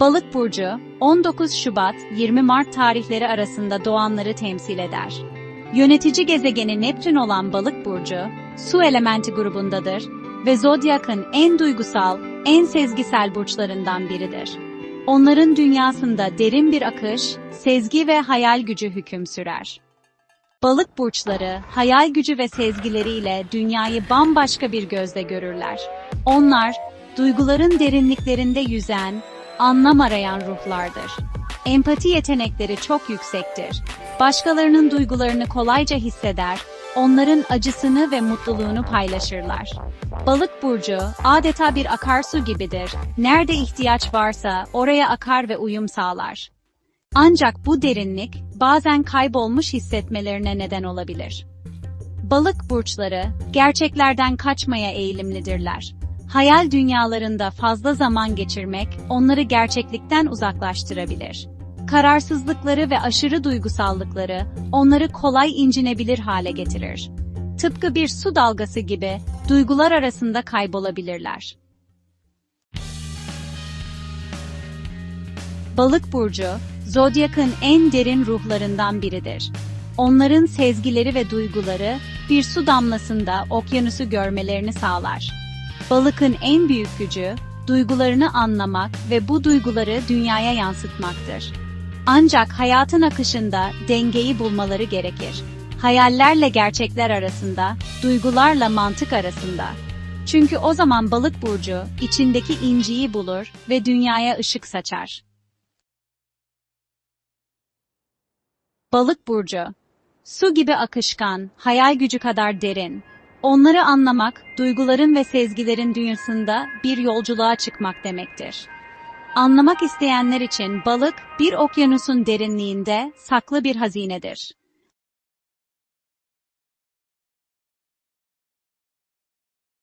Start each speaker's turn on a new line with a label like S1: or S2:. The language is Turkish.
S1: Balık burcu 19 Şubat 20 Mart tarihleri arasında doğanları temsil eder. Yönetici gezegeni Neptün olan Balık burcu su elementi grubundadır ve zodyakın en duygusal, en sezgisel burçlarından biridir. Onların dünyasında derin bir akış, sezgi ve hayal gücü hüküm sürer. Balık burçları, hayal gücü ve sezgileriyle dünyayı bambaşka bir gözle görürler. Onlar, duyguların derinliklerinde yüzen, anlam arayan ruhlardır. Empati yetenekleri çok yüksektir. Başkalarının duygularını kolayca hisseder, onların acısını ve mutluluğunu paylaşırlar. Balık burcu adeta bir akarsu gibidir. Nerede ihtiyaç varsa oraya akar ve uyum sağlar. Ancak bu derinlik bazen kaybolmuş hissetmelerine neden olabilir. Balık burçları gerçeklerden kaçmaya eğilimlidirler. Hayal dünyalarında fazla zaman geçirmek onları gerçeklikten uzaklaştırabilir. Kararsızlıkları ve aşırı duygusallıkları onları kolay incinebilir hale getirir. Tıpkı bir su dalgası gibi duygular arasında kaybolabilirler. Balık burcu, zodyakın en derin ruhlarından biridir. Onların sezgileri ve duyguları bir su damlasında okyanusu görmelerini sağlar. Balıkın en büyük gücü, duygularını anlamak ve bu duyguları dünyaya yansıtmaktır. Ancak hayatın akışında dengeyi bulmaları gerekir. Hayallerle gerçekler arasında, duygularla mantık arasında. Çünkü o zaman balık burcu içindeki inciyi bulur ve dünyaya ışık saçar. Balık burcu. Su gibi akışkan, hayal gücü kadar derin. Onları anlamak, duyguların ve sezgilerin dünyasında bir yolculuğa çıkmak demektir. Anlamak isteyenler için balık, bir okyanusun derinliğinde saklı bir hazinedir.